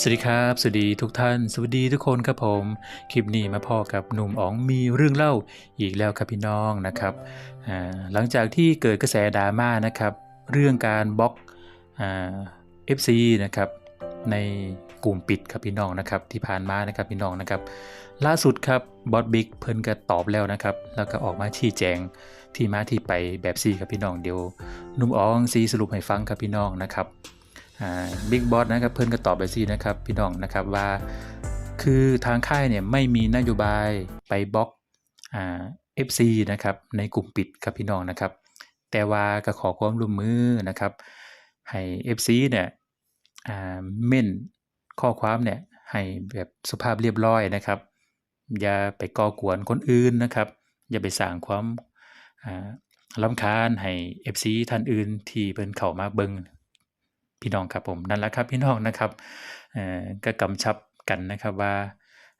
สวัสดีครับ สวัสดีทุกท่าน สวัสดีทุกคนครับผม คลิปนี้มาพอกับหนุ่มอ๋องมีเรื่องเล่าอีกแล้วครับพี่น้องนะครับหลังจากที่เกิดกระแสดราม่านะครับ เรื่องการบล็อกเอ่า FC นะครับในกลุ่มปิดครับพี่น้องนะครับที่ผ่านมานะครับพี่น้องนะครับ ล่าสุดครับบอสบิ๊กเพิ่นก็ตอบแล้วนะครับ แล้วก็ออกมาชี้แจงที่มาที่ไปแบบซีครับพี่น้องเดี๋ยวหนุ่มอ๋องซีสรุปให้ฟังครับพี่น้องนะครับ บิ๊กบอสนะครับเพื่อนก็ตอบไปสินะครับพี่น้องนะครับว่า คือทางค่ายเนี่ยไม่มีนโยบายไปบล็อกเอ่า FC นะครับในกลุ่มปิดครับพี่น้องนะครับ แต่ว่าก็ขอความร่วมมือนะครับให้ FC เนี่ยเม่นข้อความเนี่ยให้แบบสุภาพเรียบร้อยนะครับ อย่าไปก่อกวนคนอื่นนะครับ อย่าไปสร้างความอ่าลำคาญให้ FC ท่านอื่นที่เพิ่นเข้ามาเบิง พี่น้องครับผมนั่นแหละครับพี่น้องนะครับก็กำชับกันนะครับว่า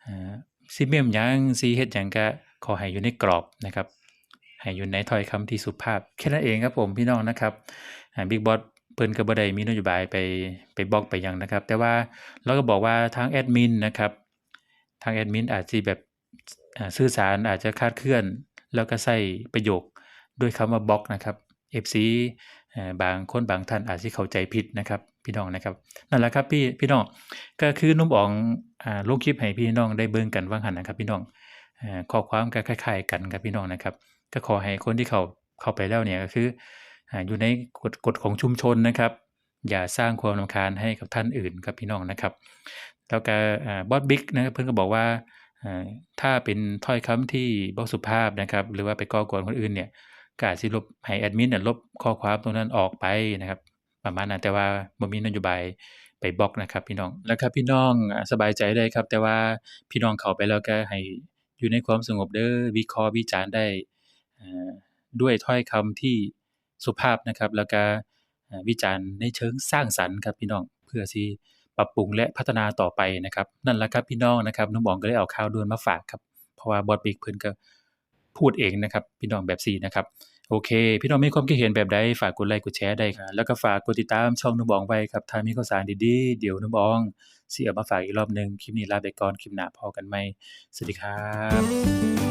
เอ่อสิเมยังสิเฮ็ดยังก็ขอให้อยู่ในกรอบนะครับให้อยู่ในถ้อยคำที่สุภาพแค่นั้นเองครับผมพี่น้องนะครับบิ๊กบอสเพิ่นก็บ่ได้มีนโยบายไปไปบล็อกไปยังนะครับ แต่ว่าเราก็บอกว่าทางแอดมินนะครับทางแอดมินอาจสิแบบสื่อสารอาจจะคาดเคลื่อน แล้วก็ใช้ประโยคด้วยคำว่าบล็อกนะครับ FC เอ่อ บางคนบางท่านอาจสิเข้าใจผิดนะครับ พี่น้องนะครับนั่นแหละครับพี่พี่น้องก็คือนุ่มอ๋องอ่าลงคลิปให้พี่น้องได้เบิ่งกันว่างหันนะครับ พี่น้องข้อความก็คล้ายๆกันครับพี่น้องนะครับ ก็ขอให้คนที่เข้าเข้าไปแล้วเนี่ยก็คืออยู่ในกฎกฎของชุมชนนะครับ อย่าสร้างความรำคาญให้กับท่านอื่นครับพี่น้องนะครับ แล้วก็บอสบิ๊กนะเพิ่นก็บอกว่าถ้าเป็นถ้อยคำที่บ่สุภาพนะครับ หรือว่าไปก่อกวนคนอื่นเนี่ย ก็อาจสิลบให้แอดมินน่ะลบข้อความตรงนั้นออกไปนะครับ ประมาณนั้นแต่ว่าบ่มีนโยบายไปบล็อกนะครับ พี่น้องแล้วครับพี่น้องสบายใจได้ครับ แต่ว่าพี่น้องเข้าไปแล้วก็ให้อยู่ในความสงบเด้อวิเคราะห์วิจารณ์ได้ด้วยถ้อยคำที่สุภาพนะครับ แล้วก็วิจารณ์ในเชิงสร้างสรรค์ครับพี่น้องเพื่อสิปรับปรุงและพัฒนาต่อไปนะครับ นั่นแหละครับพี่น้องนะครับนุ่มอ๋องก็เลยเอาข่าวด่วนมาฝากครับ เพราะว่าบอสบิ๊กเพิ่นก็พูดเองนะครับ พี่น้องแบบซี่นะครับ โอเค พี่น้องมีความคิดเห็นแบบใดฝากกดไลค์กดแชร์ได้ครับแล้วก็ฝากกดติดตามช่องนุ่มอ๋องไว้ครับถ้ามีข่าวสารดีๆเดี๋ยวนุ่มอ๋องสิเอามาฝากอีกรอบหนึงคลิปนี้ลาไปก่อนคลิปหน้าพอกันใหม่สวัสดีครับ